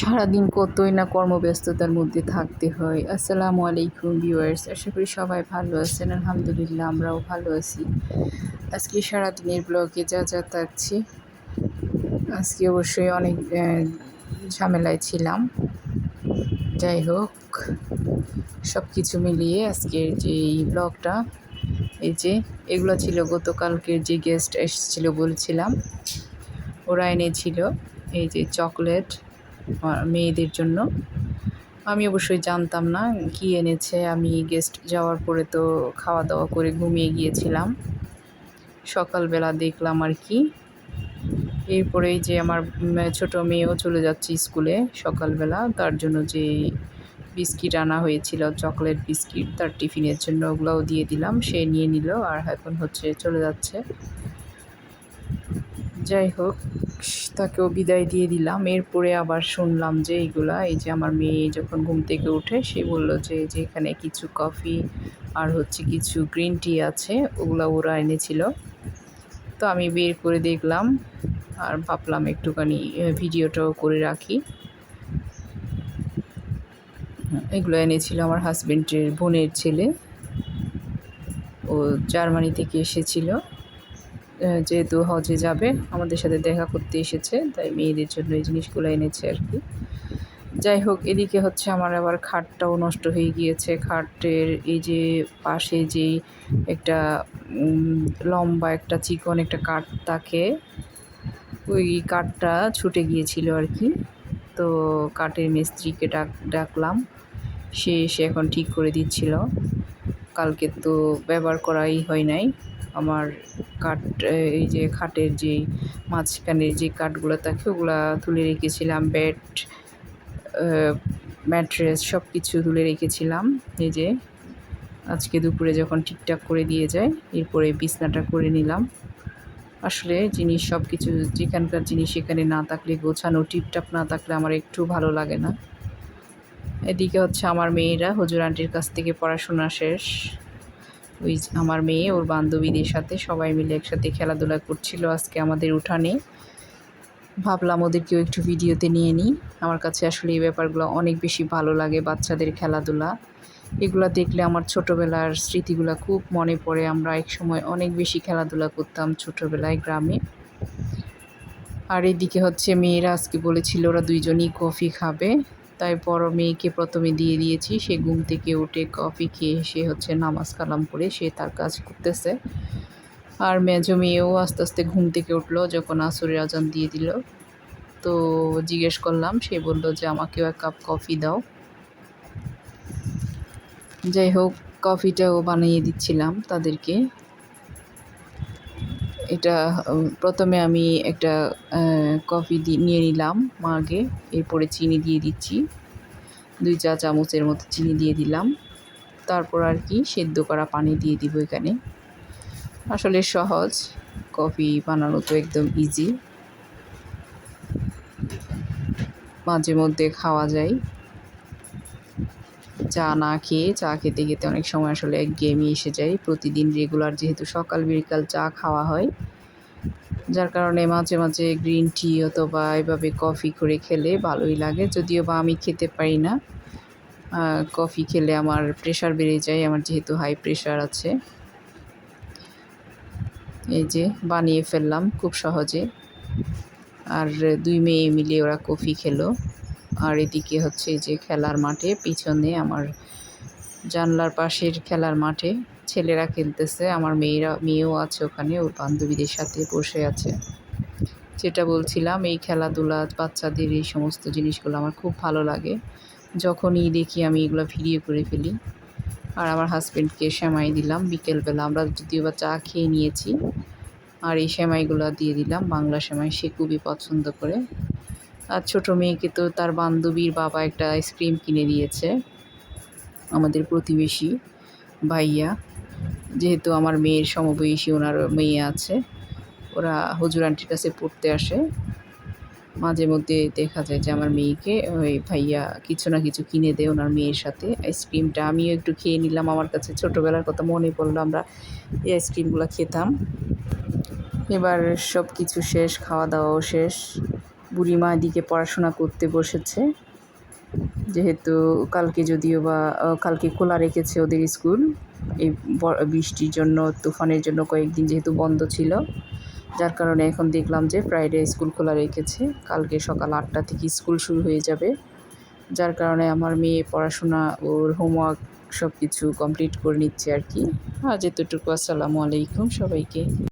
সারাদিন কতই না কর্মব্যস্ততার মধ্যে থাকতে হয়। আসসালামু আলাইকুম ভিউয়ার্স, আশা করি সবাই ভালো আছেন। আলহামদুলিল্লাহ আমরাও ভালো আছি। আজকে সারাদিনের ব্লগে যা যা থাকছি, আজকে অবশ্যই অনেক ঝামেলায় ছিলাম। যাই হোক সব কিছু মিলিয়ে আজকের যে এই ব্লগটা, এই যে এগুলো ছিল গতকালকের যে গেস্ট এসেছিল বলছিলাম, ওরা এনেছিল এই যে চকলেট মেয়েদের জন্য। আমি অবশ্যই জানতাম না কি এনেছে। আমি গেস্ট যাওয়ার পরে তো খাওয়া দাওয়া করে ঘুমিয়ে গিয়েছিলাম। সকালবেলা দেখলাম আর কি। এরপরেই যে আমার ছোট মেয়েও চলে যাচ্ছে স্কুলে সকালবেলা। তার জন্য যে বিস্কিট আনা হয়েছিল চকলেট বিস্কিট তার টিফিনের জন্য ওগুলোও দিয়ে দিলাম। সে নিয়ে নিল আর এখন হচ্ছে চলে যাচ্ছে। যাই হোক তাকেও বিদায় দিয়ে দিলাম। এরপরে আবার শুনলাম যে এইগুলা, এই যে আমার মেয়ে যখন ঘুম থেকে উঠে সে বলল যে যে এখানে কিছু কফি আর হচ্ছে কিছু গ্রিন টি আছে, ওগুলো ওরা এনেছিল। তো আমি বের করে দেখলাম আর ভাবলাম একটুখানি ভিডিওটাও করে রাখি। এগুলো এনেছিল আমার হাজবেন্ডের বোনের ছেলে। ও জার্মানি থেকে এসেছিল। যেহেতু হজে যাবে, আমাদের সাথে দেখা করতে এসেছে, তাই মেয়েদের জন্য এই জিনিসগুলো এনেছে আর কি। যাই হোক, এদিকে হচ্ছে আমার আবার খাটটাও নষ্ট হয়ে গিয়েছে। খাটের এই যে পাশে যে একটা লম্বা একটা চিকন একটা কাঠ থাকে, ওই কাঠটা ছুটে গিয়েছিল আর কি। তো কাঠের মিস্ত্রিকে ডাক, ডাকলাম, সে এসে এখন ঠিক করে দিচ্ছিল। কালকে তো ব্যবহার করাই হয় নাই। আমার কাঠ, এই যে খাটের যে মাঝখানের যে কাঠগুলো থাকে, ওগুলা তুলে রেখেছিলাম, বেড ম্যাট্রেস সব কিছু তুলে রেখেছিলাম। এই যে আজকে দুপুরে যখন ঠিকঠাক করে দিয়ে যায়, এরপরে বিছনাটা করে নিলাম। আসলে জিনিস সব কিছু যেখানকার জিনিস সেখানে না থাকলে, গোছানো, টিপটাপ না থাকলে আমার একটু ভালো লাগে না। এদিকে হচ্ছে আমার মেয়েরা, হুজুর আন্টির কাছ থেকে পড়াশোনা শেষ। ওই আমার মেয়ে, ওর বান্ধবীদের সাথে সবাই মিলে একসাথে খেলাধুলা করছিল আজকে আমাদের উঠানে। ভাবলাম ওদেরকেও একটু ভিডিওতে নিয়ে নিই। আমার কাছে আসলে এই ব্যাপারগুলো অনেক বেশি ভালো লাগে বাচ্চাদের খেলাধুলা। এগুলো দেখলে আমার ছোটোবেলার স্মৃতিগুলো খুব মনে পড়ে। আমরা এক সময় অনেক বেশি খেলাধুলা করতাম ছোটোবেলায় গ্রামে। আর এদিকে হচ্ছে মেয়েরা আজকে বলেছিল ওরা দুইজনই কফি খাবে। তাই বড় মেয়েকে প্রথমে দিয়ে দিয়েছি। সে ঘুম থেকে উঠে কফি খেয়ে সে হচ্ছে নামাজ কালাম করে সে তার কাজ করতেছে। আর মেজো মেয়েও আস্তে আস্তে ঘুম থেকে উঠল যখন আসরের আজান দিয়ে দিল। তো জিজ্ঞেস করলাম, সে বলল যে আমাকেও এক কাপ কফি দাও। যাই হোক, কফিটাও বানিয়ে দিচ্ছিলাম তাদেরকে। এটা প্রথমে আমি একটা কফি নিয়ে নিলাম মাগে, এরপরে চিনি দিয়ে দিচ্ছি। দুই চা চামচের মতো চিনি দিয়ে দিলাম। তারপর আর কি সেদ্ধ করা পানি দিয়ে দিব এখানে। আসলে সহজ, কফি বানানো তো একদম ইজি মাঝে মধ্যে খাওয়া যায়। চা না খেয়ে চা খেতে খেতে অনেক সময় আসলে গেমই এসে যায়। প্রতিদিন রেগুলার যেহেতু সকাল বিকাল চা খাওয়া হয়, যার কারণে মাঝে মাঝে গ্রিন টি অথবা এভাবে কফি করে খেলে ভালোই লাগে। যদিও বা আমি খেতে পারি না কফি খেলে আমার প্রেশার বেড়ে যায়, আমার যেহেতু হাই প্রেশার আছে। এই যে বানিয়ে ফেললাম খুব সহজে। আর দুই মেয়ে মিলে ওরা কফি খেলো। আর এদিকে হচ্ছে যে খেলার মাঠে, পিছনে আমার জানলার পাশের খেলার মাঠে ছেলেরা খেলতেছে, আমার মেয়েরা, মেয়েও আছে ওখানে, ওর বান্ধবীদের সাথে বসে আছে। যেটা বলছিলাম, এই খেলাধুলা, বাচ্চাদের এই সমস্ত জিনিসগুলো আমার খুব ভালো লাগে। যখনই দেখি আমি এগুলো ভিডিও করে ফেলি, আর আমার হাজব্যান্ডকে সেমাই দিলাম বিকেলবেলা। আমরা যদিও বা চা খেয়ে নিয়েছি, আর এই সেমাইগুলো দিয়ে দিলাম। বাংলা সেমাই সে খুবই পছন্দ করে। আর ছোটো মেয়েকে তো তার বান্ধবীর বাবা একটা আইসক্রিম কিনে দিয়েছে, আমাদের প্রতিবেশী ভাইয়া। যেহেতু আমার মেয়ের সমবয়সী ওনার মেয়ে আছে, ওরা হুজুর আন্টির কাছে পড়তে আসে। মাঝে মধ্যে দেখা যায় যে আমার মেয়েকে ওই ভাইয়া কিছু না কিছু কিনে দেয় ওনার মেয়ের সাথে আইসক্রিমটা আমিও একটু খেয়ে নিলাম আমার কাছে। ছোটোবেলার কথা মনে পড়ল, আমরা এই আইসক্রিমগুলো খেতাম। এবার সব কিছু শেষ খাওয়া দাওয়াও শেষ। বুড়িমা এদিকে পড়াশোনা করতে বসেছে। যেহেতু কালকে যদিও বা কালকে খোলা রেখেছে ওদের স্কুল, এই বৃষ্টির জন্য, তুফানের জন্য কয়েকদিন যেহেতু বন্ধ ছিল, যার কারণে এখন দেখলাম যে ফ্রাইডে স্কুল খোলা রেখেছে, কালকে সকাল আটটা থেকে স্কুল শুরু হয়ে যাবে। যার কারণে আমার মেয়ে পড়াশোনা, ওর হোমওয়ার্ক সব কিছু কমপ্লিট করে নিচ্ছে আর কি। আজ এতটুকু, আসসালামু আলাইকুম সবাইকে।